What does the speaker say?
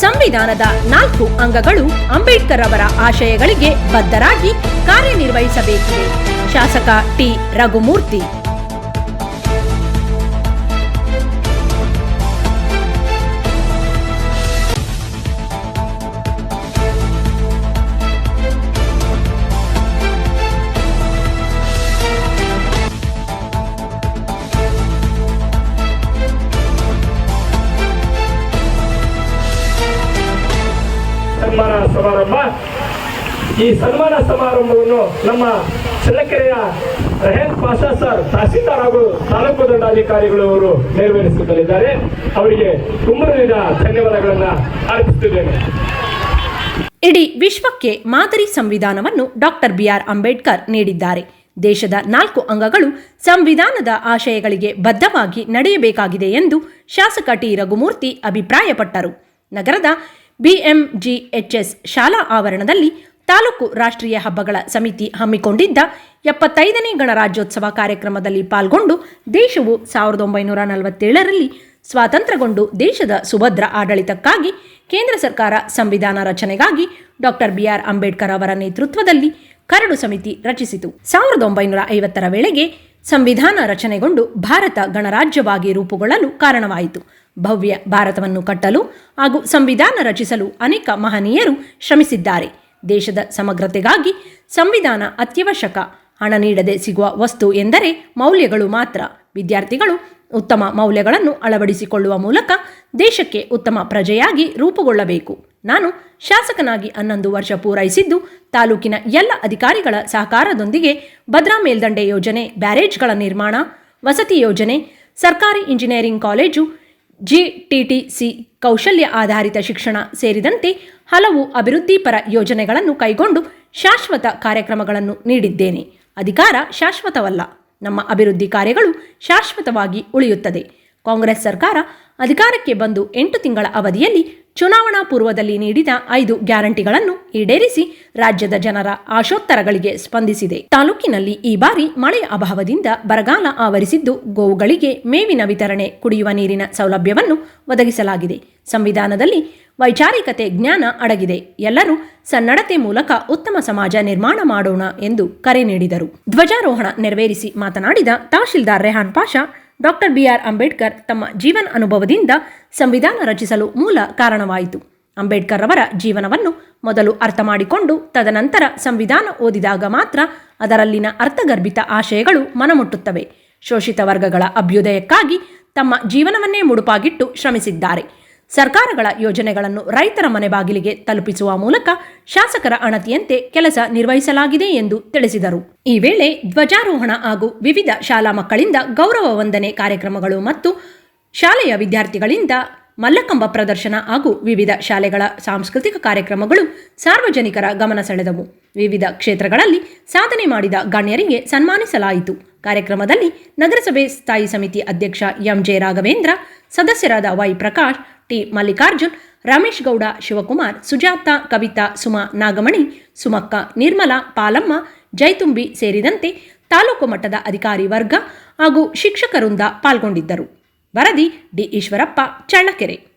ಸಂವಿಧಾನದ ನಾಲ್ಕು ಅಂಗಗಳು ಅಂಬೇಡ್ಕರ್ ಅವರ ಆಶಯಗಳಿಗೆ ಬದ್ಧರಾಗಿ ಕಾರ್ಯನಿರ್ವಹಿಸಬೇಕಿದೆ. ಶಾಸಕ ಟಿ. ರಘುಮೂರ್ತಿ. ಸಮಾರಂಭ. ಈ ಸನ್ಮಾನ ಸಮಾರಂಭವನ್ನು ನಮ್ಮ ಚಳ್ಳಕೆರೆಯ ರೆಹನ್ ಪಾಷಾ ಸರ್, ತಹಸೀಲ್ದಾರ್ ಹಾಗೂ ತಾಲೂಕು ದಂಡಾಧಿಕಾರಿಗಳು ಅವರು ನೆರವೇರಿಸುತ್ತಲಿದ್ದಾರೆ ಅವರಿಗೆ ತುಂಬದಿಂದ ಧನ್ಯವಾದಗಳನ್ನು ಅರ್ಪಿಸುತ್ತಿದ್ದೇನೆ. ಇಡೀ ವಿಶ್ವಕ್ಕೆ ಮಾದರಿ ಸಂವಿಧಾನವನ್ನು ಡಾಕ್ಟರ್ ಬಿಆರ್ ಅಂಬೇಡ್ಕರ್ ನೀಡಿದ್ದಾರೆ. ದೇಶದ ನಾಲ್ಕು ಅಂಗಗಳು ಸಂವಿಧಾನದ ಆಶಯಗಳಿಗೆ ಬದ್ಧವಾಗಿ ನಡೆಯಬೇಕಾಗಿದೆ ಎಂದು ಶಾಸಕ ಟಿ ರಘುಮೂರ್ತಿ ಅಭಿಪ್ರಾಯಪಟ್ಟರು. ನಗರದ ಬಿಎಂಜಿಎಚ್ಎಸ್ ಶಾಲಾ ಆವರಣದಲ್ಲಿ ತಾಲೂಕು ರಾಷ್ಟ್ರೀಯ ಹಬ್ಬಗಳ ಸಮಿತಿ ಹಮ್ಮಿಕೊಂಡಿದ್ದ ಎಪ್ಪತ್ತೈದನೇ ಗಣರಾಜ್ಯೋತ್ಸವ ಕಾರ್ಯಕ್ರಮದಲ್ಲಿ ಪಾಲ್ಗೊಂಡು ದೇಶವು ಸಾವಿರದ ಒಂಬೈನೂರ ನಲವತ್ತೇಳರಲ್ಲಿ ಸ್ವಾತಂತ್ರ್ಯಗೊಂಡು ದೇಶದ ಸುಭದ್ರ ಆಡಳಿತಕ್ಕಾಗಿ ಕೇಂದ್ರ ಸರ್ಕಾರ ಸಂವಿಧಾನ ರಚನೆಗಾಗಿ ಡಾಕ್ಟರ್ ಬಿಆರ್ ಅಂಬೇಡ್ಕರ್ ಅವರ ನೇತೃತ್ವದಲ್ಲಿ ಕರಡು ಸಮಿತಿ ರಚಿಸಿತು. ಸಾವಿರದ ಒಂಬೈನೂರ ಐವತ್ತರ ವೇಳೆಗೆ ಸಂವಿಧಾನ ರಚನೆಗೊಂಡು ಭಾರತ ಗಣರಾಜ್ಯವಾಗಿ ರೂಪುಗೊಳ್ಳಲು ಕಾರಣವಾಯಿತು. ಭವ್ಯ ಭಾರತವನ್ನು ಕಟ್ಟಲು ಹಾಗೂ ಸಂವಿಧಾನ ರಚಿಸಲು ಅನೇಕ ಮಹನೀಯರು ಶ್ರಮಿಸಿದ್ದಾರೆ. ದೇಶದ ಸಮಗ್ರತೆಗಾಗಿ ಸಂವಿಧಾನ ಅತ್ಯವಶ್ಯಕ. ಹಣ ನೀಡದೆ ಸಿಗುವ ವಸ್ತು ಎಂದರೆ ಮೌಲ್ಯಗಳು ಮಾತ್ರ. ವಿದ್ಯಾರ್ಥಿಗಳು ಉತ್ತಮ ಮೌಲ್ಯಗಳನ್ನು ಅಳವಡಿಸಿಕೊಳ್ಳುವ ಮೂಲಕ ದೇಶಕ್ಕೆ ಉತ್ತಮ ಪ್ರಜೆಯಾಗಿ ರೂಪುಗೊಳ್ಳಬೇಕು. ನಾನು ಶಾಸಕನಾಗಿ ಹನ್ನೊಂದು ವರ್ಷ ಪೂರೈಸಿದ್ದು ತಾಲೂಕಿನ ಎಲ್ಲ ಅಧಿಕಾರಿಗಳ ಸಹಕಾರದೊಂದಿಗೆ ಭದ್ರಾ ಮೇಲ್ದಂಡೆ ಯೋಜನೆ, ಬ್ಯಾರೇಜ್ಗಳ ನಿರ್ಮಾಣ, ವಸತಿ ಯೋಜನೆ, ಸರ್ಕಾರಿ ಇಂಜಿನಿಯರಿಂಗ್ ಕಾಲೇಜು ಜಿಟಿಟಿಸಿ ಕೌಶಲ್ಯ ಆಧಾರಿತ ಶಿಕ್ಷಣ ಸೇರಿದಂತೆ ಹಲವು ಅಭಿವೃದ್ಧಿಪರ ಯೋಜನೆಗಳನ್ನು ಕೈಗೊಂಡು ಶಾಶ್ವತ ಕಾರ್ಯಕ್ರಮಗಳನ್ನು ನೀಡಿದ್ದೇನೆ. ಅಧಿಕಾರ ಶಾಶ್ವತವಲ್ಲ. ನಮ್ಮ ಅಭಿವೃದ್ಧಿ ಕಾರ್ಯಗಳು ಶಾಶ್ವತವಾಗಿ ಉಳಿಯುತ್ತದೆ. ಕಾಂಗ್ರೆಸ್ ಸರ್ಕಾರ ಅಧಿಕಾರಕ್ಕೆ ಬಂದು ಎಂಟು ತಿಂಗಳ ಅವಧಿಯಲ್ಲಿ ಚುನಾವಣಾ ಪೂರ್ವದಲ್ಲಿ ನೀಡಿದ ಐದು ಗ್ಯಾರಂಟಿಗಳನ್ನು ಈಡೇರಿಸಿ ರಾಜ್ಯದ ಜನರ ಆಶೋತ್ತರಗಳಿಗೆ ಸ್ಪಂದಿಸಿದೆ. ತಾಲೂಕಿನಲ್ಲಿ ಈ ಬಾರಿ ಮಳೆಯ ಅಭಾವದಿಂದ ಬರಗಾಲ ಆವರಿಸಿದ್ದು ಗೋವುಗಳಿಗೆ ಮೇವಿನ ವಿತರಣೆ ಕುಡಿಯುವ ನೀರಿನ ಸೌಲಭ್ಯವನ್ನು ಒದಗಿಸಲಾಗಿದೆ. ಸಂವಿಧಾನದಲ್ಲಿ ವೈಚಾರಿಕತೆ ಜ್ಞಾನ ಅಡಗಿದೆ. ಎಲ್ಲರೂ ಸನ್ನಡತೆ ಮೂಲಕ ಉತ್ತಮ ಸಮಾಜ ನಿರ್ಮಾಣ ಮಾಡೋಣ ಎಂದು ಕರೆ ನೀಡಿದರು. ಧ್ವಜಾರೋಹಣ ನೆರವೇರಿಸಿ ಮಾತನಾಡಿದ tahsildar Rehan Pasha doctor B R Ambedkar ತಮ್ಮ ಜೀವನ ಅನುಭವದಿಂದ ಸಂವಿಧಾನ ರಚಿಸಲು ಮೂಲ ಕಾರಣವಾಯಿತು. ಅಂಬೇಡ್ಕರ್ ಅವರ ಜೀವನವನ್ನು ಮೊದಲು ಅರ್ಥ ಮಾಡಿಕೊಂಡು ತದನಂತರ ಸಂವಿಧಾನ ಓದಿದಾಗ ಮಾತ್ರ ಅದರಲ್ಲಿನ ಅರ್ಥಗರ್ಭಿತ ಆಶಯಗಳು ಮನಮುಟ್ಟುತ್ತವೆ. ಶೋಷಿತ ವರ್ಗಗಳ ಅಭ್ಯುದಯಕ್ಕಾಗಿ ತಮ್ಮ ಜೀವನವನ್ನೇ ಮುಡುಪಾಗಿಟ್ಟು ಶ್ರಮಿಸಿದ್ದಾರೆ. ಸರ್ಕಾರಗಳ ಯೋಜನೆಗಳನ್ನು ರೈತರ ಮನೆ ಬಾಗಿಲಿಗೆ ತಲುಪಿಸುವ ಮೂಲಕ ಶಾಸಕರ ಅಣತಿಯಂತೆ ಕೆಲಸ ನಿರ್ವಹಿಸಲಾಗಿದೆ ಎಂದು ತಿಳಿಸಿದರು. ಈ ವೇಳೆ ಧ್ವಜಾರೋಹಣ ಹಾಗೂ ವಿವಿಧ ಶಾಲಾ ಮಕ್ಕಳಿಂದ ಗೌರವ ವಂದನೆ ಕಾರ್ಯಕ್ರಮಗಳು ಮತ್ತು ಶಾಲೆಯ ವಿದ್ಯಾರ್ಥಿಗಳಿಂದ ಮಲ್ಲಕಂಬ ಪ್ರದರ್ಶನ ಹಾಗೂ ವಿವಿಧ ಶಾಲೆಗಳ ಸಾಂಸ್ಕೃತಿಕ ಕಾರ್ಯಕ್ರಮಗಳು ಸಾರ್ವಜನಿಕರ ಗಮನ ಸೆಳೆದವು. ವಿವಿಧ ಕ್ಷೇತ್ರಗಳಲ್ಲಿ ಸಾಧನೆ ಮಾಡಿದ ಗಣ್ಯರಿಗೆ ಸನ್ಮಾನಿಸಲಾಯಿತು. ಕಾರ್ಯಕ್ರಮದಲ್ಲಿ ನಗರಸಭೆ ಸ್ಥಾಯಿ ಸಮಿತಿ ಅಧ್ಯಕ್ಷ ಎಂಜೆ ರಾಘವೇಂದ್ರ, ಸದಸ್ಯರಾದ ವೈ ಪ್ರಕಾಶ್ ಟಿ ಮಲ್ಲಿಕಾರ್ಜುನ್, ರಮೇಶ್ ಗೌಡ, ಶಿವಕುಮಾರ್, ಸುಜಾತ, ಕವಿತಾ, ಸುಮಾ ನಾಗಮಣಿ, ಸುಮಕ್ಕ, ನಿರ್ಮಲಾ, ಪಾಲಮ್ಮ, ಜೈತುಂಬಿ ಸೇರಿದಂತೆ ತಾಲೂಕು ಮಟ್ಟದ ಅಧಿಕಾರಿ ವರ್ಗ ಹಾಗೂ ಶಿಕ್ಷಕರಿಂದ ಪಾಲ್ಗೊಂಡಿದ್ದರು. ವರದಿ ಡಿ ಈಶ್ವರಪ್ಪ, ಚಳ್ಳಕೆರೆ.